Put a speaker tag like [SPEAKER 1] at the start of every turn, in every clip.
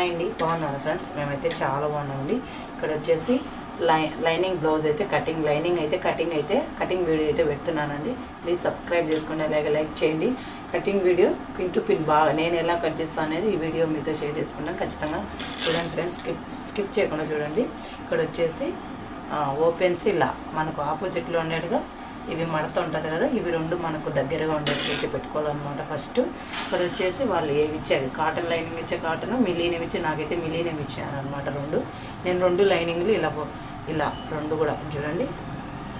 [SPEAKER 1] Hi అండి. బాగున్నారా friends? మేమైతే చాలా బాగున్నామండి. ఇక్కడ వచ్చేసి లై లైనింగ్ బ్లౌజ్ అయితే కటింగ్ లైనింగ్ అయితే కటింగ్ అయితే కటింగ్ వీడియో అయితే పెడుతున్నానండి. ప్లీజ్ సబ్స్క్రైబ్ చేసుకోండి అలాగే లైక్ చేయండి. Cutting video pin to pin బాగా నేను ఎలా కట్ చేస్తాను అనేది ఈ వీడియో మీతో షేర్ చేసుకుంటాను. ఖచ్చితంగా చూడండి ఫ్రెండ్స్ స్కిప్ స్కిప్ చేయకుండా చూడండి. ఇక్కడ వచ్చేసి ఓపెన్స్ ఇలా మనకు ఆపోజిట్లో ఉండేట్టుగా ఇవి మడత ఉంటుంది కదా ఇవి రెండు మనకు దగ్గరగా ఉండేటట్టు పెట్టుకోవాలన్నమాట ఫస్ట్. అది వచ్చేసి వాళ్ళు ఏవి ఇచ్చారు? కాటన్ లైనింగ్ ఇచ్చే కాటన్ మిలీనియం ఇచ్చి నాకైతే మిలీనియం ఇచ్చారు అనమాట రెండు. నేను రెండు లైనింగ్లు ఇలా పో- ఇలా రెండు కూడా చూడండి.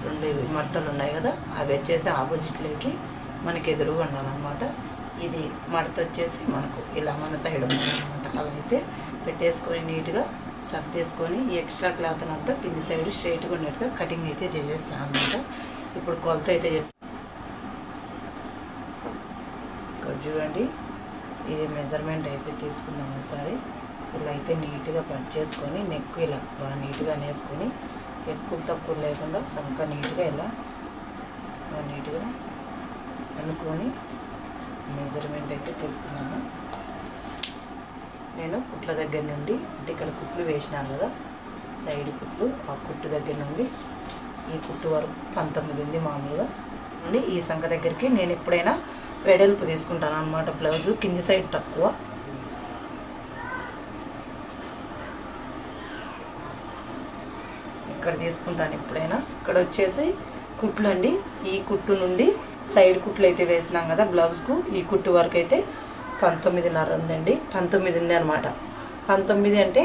[SPEAKER 1] రెండు ఇవి మడతలు ఉన్నాయి కదా అవి వచ్చేసి ఆపోజిట్లోకి మనకి ఎదురుగా ఉండాలన్నమాట. ఇది మడత వచ్చేసి మనకు ఇలా మన సైడ్ ఉండాలన్నమాట. అలా అయితే పెట్టేసుకొని నీట్గా సర్దేసుకొని ఈ ఎక్స్ట్రా క్లాత్ అంతా కింది సైడ్ స్ట్రైట్గా ఉన్నట్టుగా కటింగ్ అయితే చేసేసాను అనమాట ఇప్పుడు కొలత అయితే చెప్ ఇక్కడ చూడండి. ఇది మెజర్మెంట్ అయితే తీసుకుందాం ఒకసారి. ఇలా అయితే నీట్గా కట్ చేసుకొని నెక్ ఇలా బాగా నీట్గా నేసుకొని ఎక్కువ తక్కువ లేకుండా సంక నీట్గా ఇలా బాగా నీట్గా అనుకొని మెజర్మెంట్ అయితే తీసుకున్నాను నేను కుట్ల దగ్గర నుండి అంటే ఇక్కడ కుట్లు వేసినాను కదా సైడ్ కుట్లు ఆ కుట్టు దగ్గర నుండి ఈ కుట్టు వరకు పంతొమ్మిది ఉంది మామూలుగా. నుండి ఈ సంఖ దగ్గరికి నేను ఎప్పుడైనా వెడల్పు తీసుకుంటాను అనమాట బ్లౌజు కింది సైడ్ తక్కువ. ఇక్కడ తీసుకుంటాను ఎప్పుడైనా. ఇక్కడ వచ్చేసి కుట్లు అండి ఈ కుట్టు నుండి సైడ్ కుట్లు అయితే వేసినాం కదా బ్లౌజ్కు. ఈ కుట్టు వరకు అయితే పంతొమ్మిదిన్నర ఉందండి. పంతొమ్మిది ఉంది అనమాట పంతొమ్మిది అంటే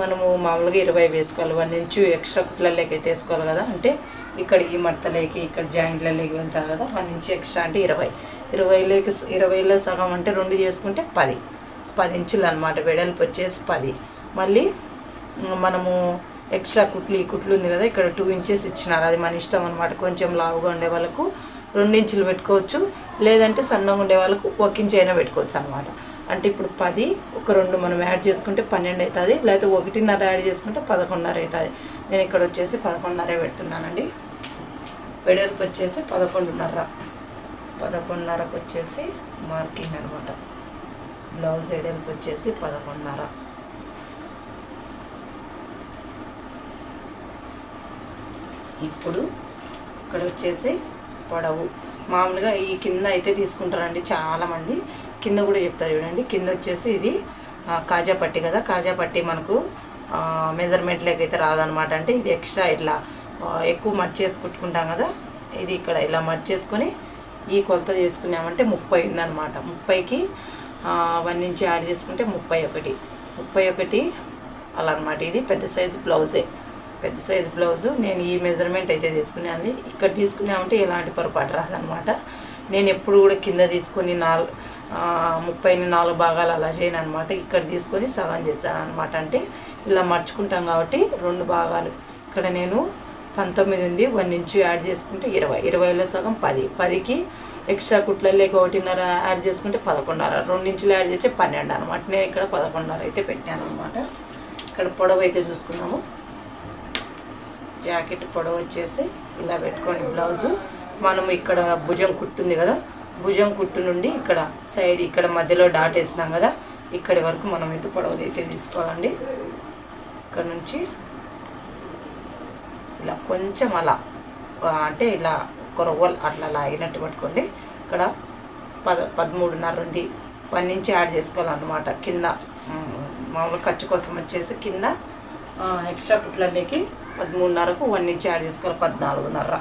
[SPEAKER 1] మనము మామూలుగా ఇరవై వేసుకోవాలి. వన్ ఇంచు ఎక్స్ట్రా కుట్లలోకి అయితే వేసుకోవాలి కదా. అంటే ఇక్కడ ఈ మడతలేకి ఇక్కడ జాయింట్లలోకి వెళ్తారు కదా. వన్ ఇంచు ఎక్స్ట్రా అంటే ఇరవై. ఇరవైలోకి ఇరవైలో సగం అంటే రెండు చేసుకుంటే పది. పది ఇంచులు అనమాట వెడల్పు వచ్చేసి పది. మళ్ళీ మనము ఎక్స్ట్రా కుట్లు ఈ కుట్లు ఉంది కదా. ఇక్కడ టూ ఇంచెస్ ఇచ్చినారు. అది మన ఇష్టం అనమాట కొంచెం లావుగా ఉండే వాళ్ళకు రెండు ఇంచులు పెట్టుకోవచ్చు. లేదంటే సన్నగా ఉండే వాళ్ళకు ఒక ఇంచైనా పెట్టుకోవచ్చు అనమాట అంటే ఇప్పుడు పది ఒక రెండు మనం యాడ్ చేసుకుంటే పన్నెండు అవుతుంది. లేకపోతే ఒకటిన్నర యాడ్ చేసుకుంటే పదకొండున్నర అవుతుంది. నేను ఇక్కడ వచ్చేసి పదకొండున్నర పెడుతున్నానండి. వెడల్పు వచ్చేసి పదకొండున్నర. పదకొండున్నరకు వచ్చేసి మార్కింగ్ అనమాట బ్లౌజ్ వెడల్పు వచ్చేసి పదకొండున్నర. ఇప్పుడు ఇక్కడ వచ్చేసి పొడవు. మామూలుగా ఈ కింద అయితే తీసుకుంటారండి చాలామంది. కింద కూడా చెప్తారు చూడండి. కింద వచ్చేసి ఇది కాజా పట్టి కదా. కాజా పట్టి మనకు మెజర్మెంట్లోకి అయితే రాదనమాట అంటే ఇది ఎక్స్ట్రా ఇట్లా ఎక్కువ మర్చి చేసి కుట్టుకుంటాం కదా. ఇది ఇక్కడ ఇలా మర్చి చేసుకొని ఈ కొలత చేసుకున్నామంటే ముప్పై ఉందన్నమాట. ముప్పైకి వన్ నుంచి యాడ్ చేసుకుంటే ముప్పై ఒకటి. ముప్పై ఒకటి అలా అనమాట ఇది పెద్ద సైజు బ్లౌజే పెద్ద సైజు బ్లౌజు నేను ఈ మెజర్మెంట్ అయితే తీసుకున్నాను. ఇక్కడ తీసుకున్నామంటే ఎలాంటి పొరపాటు రాదనమాట నేను ఎప్పుడు కూడా కింద తీసుకొని నాలుగు ముప్పైని నాలుగు భాగాలు అలా చేయను అనమాట ఇక్కడ తీసుకొని సగం చేస్తాను అనమాట అంటే ఇలా మర్చుకుంటాం కాబట్టి రెండు భాగాలు. ఇక్కడ నేను పంతొమ్మిది ఉంది వన్ ఇంచు యాడ్ చేసుకుంటే ఇరవై. ఇరవైలో సగం పది. పదికి ఎక్స్ట్రా కుట్లలోకి ఒకటిన్నర యాడ్ చేసుకుంటే పదకొండున్నర. రెండు ఇంచులు యాడ్ చేస్తే పన్నెండు అనమాట నేను ఇక్కడ పదకొండున్నర అయితే పెట్టాను అనమాట ఇక్కడ పొడవు అయితే చూసుకున్నాము. జాకెట్ పొడవు వచ్చేసి ఇలా పెట్టుకోండి బ్లౌజు. మనం ఇక్కడ భుజం కుట్టుంది కదా భుజం కుట్టు నుండి ఇక్కడ సైడ్ ఇక్కడ మధ్యలో డాట్ వేసినాం కదా ఇక్కడి వరకు మనం అయితే పొడవది అయితే తీసుకోవాలండి. ఇక్కడ నుంచి ఇలా కొంచెం అలా అంటే ఇలా ఒక రవ్వలు అట్లా లాగినట్టు పట్టుకోండి. ఇక్కడ పద పదమూడున్నర ఉంది. వన్ నుంచి యాడ్ చేసుకోవాలన్నమాట. కింద మామూలు ఖర్చు కోసం వచ్చేసి కింద ఎక్స్ట్రా కుట్లలోకి పదమూడున్నరకు వన్ నుంచి యాడ్ చేసుకోవాలి పద్నాలుగున్నర.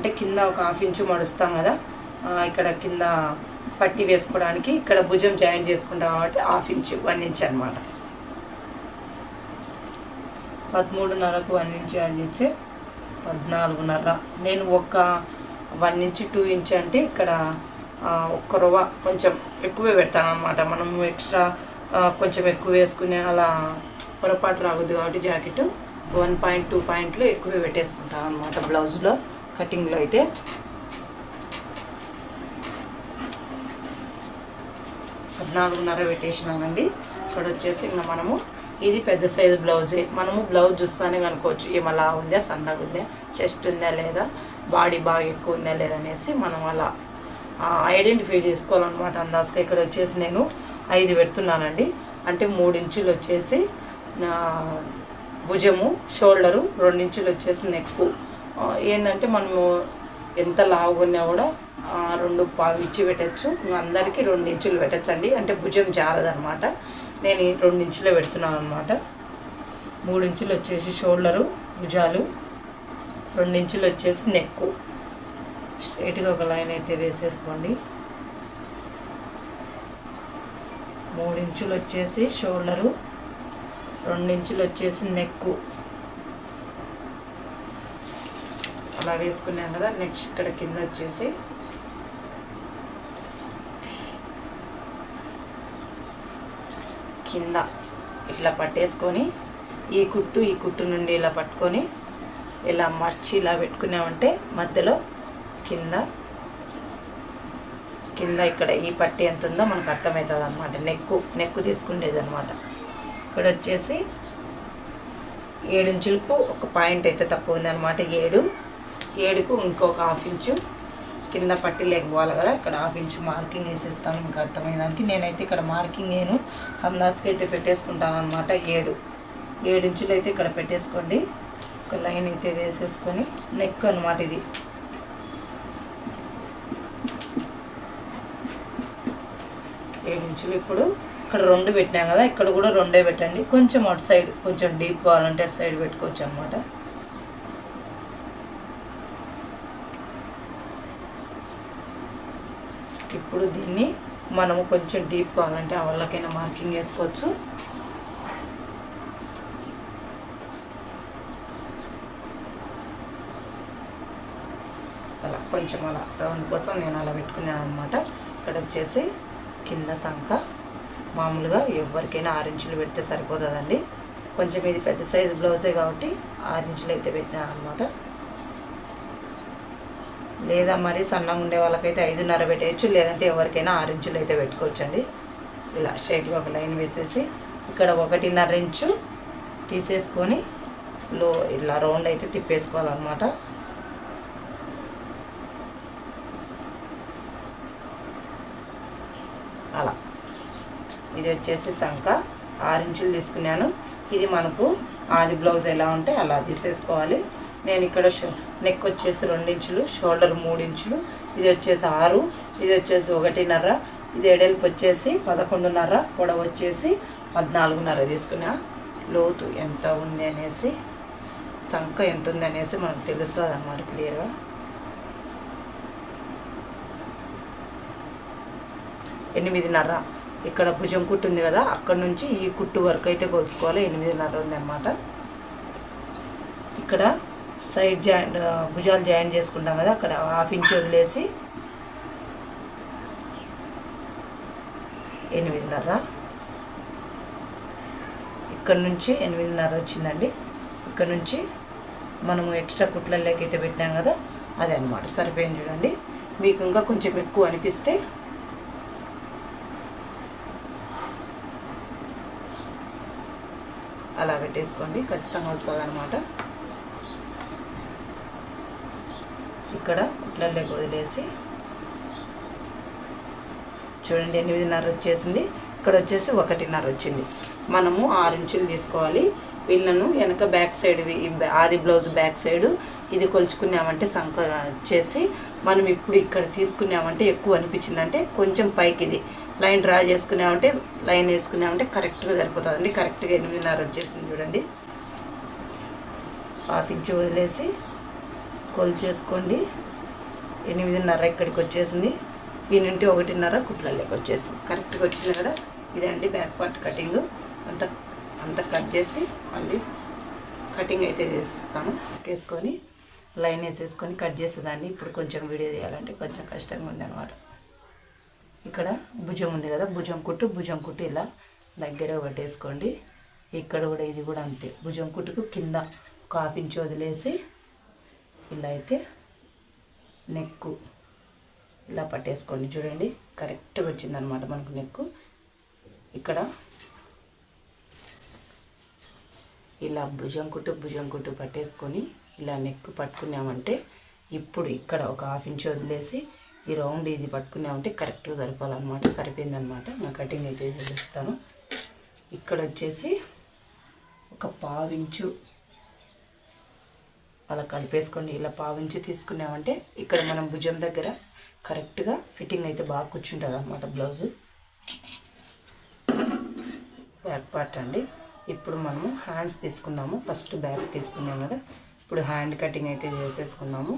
[SPEAKER 1] అంటే కింద ఒక హాఫ్ ఇంచు మడుస్తాం కదా ఇక్కడ కింద పట్టి వేసుకోవడానికి ఇక్కడ భుజం జాయిన్ చేసుకుంటాం కాబట్టి హాఫ్ ఇంచు వన్ ఇంచ్ అనమాట పదమూడున్నరకు వన్ ఇంచ్ యాడ్ చేస్తే పద్నాలుగున్నర. నేను ఒక వన్ ఇంచ్ టూ ఇంచ్ అంటే ఇక్కడ ఒక్క రవ్వ కొంచెం ఎక్కువే పెడతాను అనమాట మనం ఎక్స్ట్రా కొంచెం ఎక్కువ వేసుకునే అలా పొరపాటు రావద్దు కాబట్టి జాకెట్ వన్ పాయింట్ టూ పాయింట్లు ఎక్కువే పెట్టేసుకుంటాను అనమాట బ్లౌజ్లో. కటింగ్లో అయితే. పద్నాలుగున్నర పెట్టేసినామండి. ఇక్కడ వచ్చేసి ఇంకా మనము ఇది పెద్ద సైజు బ్లౌజే. మనము బ్లౌజ్ చూస్తానే కనుకోవచ్చు ఏమలా ఉందా సన్నగా ఉందా చెస్ట్ ఉందా లేదా బాడీ బాగా ఎక్కువ ఉందా లేదా అనేసి మనం అలా ఐడెంటిఫై చేసుకోవాలన్నమాట అందాజగా. ఇక్కడ వచ్చేసి నేను ఐదు పెడుతున్నానండి. అంటే మూడు ఇంచులు వచ్చేసి భుజము షోల్డరు రెండు ఇంచులు వచ్చేసి నెక్కు. ఏంటంటే మనము ఎంత లావుగా కూడా రెండు పావు ఇచ్చి పెట్టచ్చు. అందరికీ రెండు ఇంచులు పెట్టచ్చండి. అంటే భుజం జారదనమాట నేను రెండు ఇంచులే పెడుతున్నాను అనమాట మూడు ఇంచులు వచ్చేసి షోల్డరు భుజాలు. రెండు ఇంచులు వచ్చేసి నెక్కు. స్ట్రైట్గా ఒక లైన్ అయితే వేసేసుకోండి. మూడు ఇంచులు వచ్చేసి షోల్డరు. రెండు ఇంచులు వచ్చేసి నెక్కు. అలా వేసుకున్నాం కదా నెక్స్ట్ ఇక్కడ కింద వచ్చేసి. కింద ఇట్లా పట్టేసుకొని ఈ కుట్టు ఈ కుట్టు నుండి ఇలా పట్టుకొని ఇలా మర్చి ఇలా పెట్టుకున్నామంటే మధ్యలో కింద కింద ఇక్కడ ఈ పట్టి ఎంత ఉందో మనకు అర్థమవుతుంది అనమాట నెక్కు నెక్కు తీసుకునేది అనమాట ఇక్కడ వచ్చేసి ఏడించులకు ఒక పాయింట్ అయితే తక్కువ ఉందన్నమాట. ఏడు ఏడుకు ఇంకొక హాఫ్ ఇంచు కింద పట్టి లేకపోవాలి కదా ఇక్కడ హాఫ్ ఇంచు మార్కింగ్ వేసేస్తాను మీకు అర్థమయ్యేదానికి నేనైతే ఇక్కడ మార్కింగ్ నేను అందాజుకి అయితే పెట్టేసుకుంటాను అనమాట ఏడు. ఏడు ఇంచులు అయితే ఇక్కడ పెట్టేసుకోండి. ఒక లైన్ అయితే వేసేసుకొని నెక్ అనమాట ఇది. ఏడు ఇంచులు ఇప్పుడు ఇక్కడ రెండు పెట్టినాం కదా ఇక్కడ కూడా రెండే పెట్టండి. కొంచెం అటు సైడ్ కొంచెం డీప్ కావాలంటే అటు సైడ్ పెట్టుకోవచ్చు అనమాట ఇప్పుడు దీన్ని మనము కొంచెం డీప్ కావాలంటే ఆ వాళ్ళకైనా మార్కింగ్ వేసుకోవచ్చు అలా కొంచెం అలా రౌండ్ కోసం నేను అలా పెట్టుకున్నాను అనమాట ఇక్కడ వచ్చేసి కింద సంఖ. మామూలుగా ఎవరికైనా ఆరు ఇంచులు పెడితే సరిపోతుందండి. కొంచెం ఇది పెద్ద సైజు బ్లౌజే కాబట్టి ఆరు ఇంచులు అయితే పెట్టినాను అనమాట లేదా మరి సన్నగా ఉండే వాళ్ళకైతే ఐదున్నర పెట్టేయచ్చు లేదంటే ఎవరికైనా ఆరు ఇంచులు అయితే పెట్టుకోవచ్చండి. ఇలా స్ట్రైట్గా ఒక లైన్ వేసేసి ఇక్కడ ఒకటిన్నర ఇంచు తీసేసుకొని లో ఇలా రౌండ్ అయితే తిప్పేసుకోవాలన్నమాట. అలా. ఇది వచ్చేసి సంక. ఆరు ఇంచులు తీసుకున్నాను. ఇది మనకు ఆది బ్లౌజ్ ఎలా ఉంటే అలా తీసేసుకోవాలి. నేను ఇక్కడ షో- నెక్ వచ్చేసి రెండు ఇంచులు షోల్డర్ మూడు ఇంచులు ఇది వచ్చేసి ఆరు ఇది వచ్చేసి ఒకటిన్నర ఇది ఎడల్పు వచ్చేసి పదకొండున్నర పొడవు వచ్చేసి పద్నాలుగున్నర తీసుకున్నా. లోతు ఎంత ఉంది అనేసి సంఖ ఎంత ఉంది అనేసి మనకు తెలుస్తుంది అన్నమాట క్లియర్గా ఎనిమిదిన్నర. ఇక్కడ భుజం కుట్టు ఉంది కదా అక్కడ నుంచి ఈ కుట్టు వరకు అయితే కొలుసుకోవాలి ఎనిమిదిన్నర ఉంది అనమాట ఇక్కడ సైడ్ జాయింట్ భుజాలు జాయింట్ చేసుకుంటాం కదా అక్కడ హాఫ్ ఇంచ్ వదిలేసి ఎనిమిదిన్నర. ఇక్కడ నుంచి ఎనిమిదిన్నర వచ్చిందండి. ఇక్కడ నుంచి మనము ఎక్స్ట్రా కుట్లలోకి అయితే పెట్టాం కదా అదే అనమాట సరిపోయింది చూడండి. మీకు ఇంకా కొంచెం ఎక్కువ అనిపిస్తే అలా పెట్టేసుకోండి. ఖచ్చితంగా వస్తుంది అనమాట ఇక్కడ కుట్లలోకి వదిలేసి చూడండి ఎనిమిదిన్నర వచ్చేసింది. ఇక్కడ వచ్చేసి ఒకటిన్నర వచ్చింది. మనము ఆరు ఇంచులు తీసుకోవాలి. వీళ్ళను వెనక బ్యాక్ సైడ్ ఆది బ్లౌజ్ బ్యాక్ సైడ్ ఇది కొలుచుకున్నామంటే సంక చేసి మనం ఇప్పుడు ఇక్కడ తీసుకున్నామంటే ఎక్కువ అనిపించిందంటే కొంచెం పైకి ఇది. లైన్ డ్రా చేసుకున్నామంటే లైన్ వేసుకున్నామంటే కరెక్ట్గా సరిపోతుందండి. కరెక్ట్గా ఎనిమిదిన్నర వచ్చేసింది చూడండి. హాఫ్ ఇంచ్ వదిలేసి కొలిచేసుకోండి. ఎనిమిదిన్నర ఇక్కడికి వచ్చేసింది ఈ నుండి ఒకటిన్నర కుట్లలోకి వచ్చేసింది కరెక్ట్గా వచ్చింది కదా? ఇదండి బ్యాక్ పార్ట్ కటింగ్. అంత అంత కట్ చేసి మళ్ళీ కటింగ్ అయితే చేస్తాను. వేసుకొని లైన్ వేసేసుకొని కట్ చేసేదాన్ని. ఇప్పుడు కొంచెం వీడియో తీయాలంటే కొంచెం కష్టంగా ఉంది అనమాట ఇక్కడ భుజం ఉంది కదా? భుజం కుట్టు భుజం కుట్టు ఇలా దగ్గర పట్టేసుకోండి ఇక్కడ కూడా ఇది కూడా అంతే. భుజం కుట్టుకు కింద ఒక హాఫ్ ఇంచ్ వదిలేసి ఇలా అయితే నెక్కు. ఇలా పట్టేసుకోండి. చూడండి కరెక్ట్గా వచ్చిందనమాట మనకు నెక్కు. ఇక్కడ ఇలా భుజం కుట్టు భుజం కుట్టు పట్టేసుకొని ఇలా నెక్ పట్టుకున్నామంటే ఇప్పుడు ఇక్కడ ఒక హాఫ్ ఇంచ్ వదిలేసి ఈ రౌండ్ ఇది పట్టుకున్నామంటే కరెక్ట్గా సరిపోవాలన్నమాట. సరిపోయిందనమాట నా కటింగ్ అయితే చేస్తాను ఇక్కడ వచ్చేసి ఒక పావించు అలా కలిపేసుకోండి. ఇలా పావించి తీసుకున్నామంటే ఇక్కడ మనం భుజం దగ్గర కరెక్ట్గా ఫిట్టింగ్ అయితే బాగా కూర్చుంటుంది అనమాట బ్లౌజు. బ్యాక్ పార్ట్ అండి. ఇప్పుడు మనము హ్యాండ్స్ తీసుకుందాము. ఫస్ట్ బ్యాక్ తీసుకున్నాం కదా. ఇప్పుడు హ్యాండ్ కటింగ్ అయితే చేసేసుకున్నాము.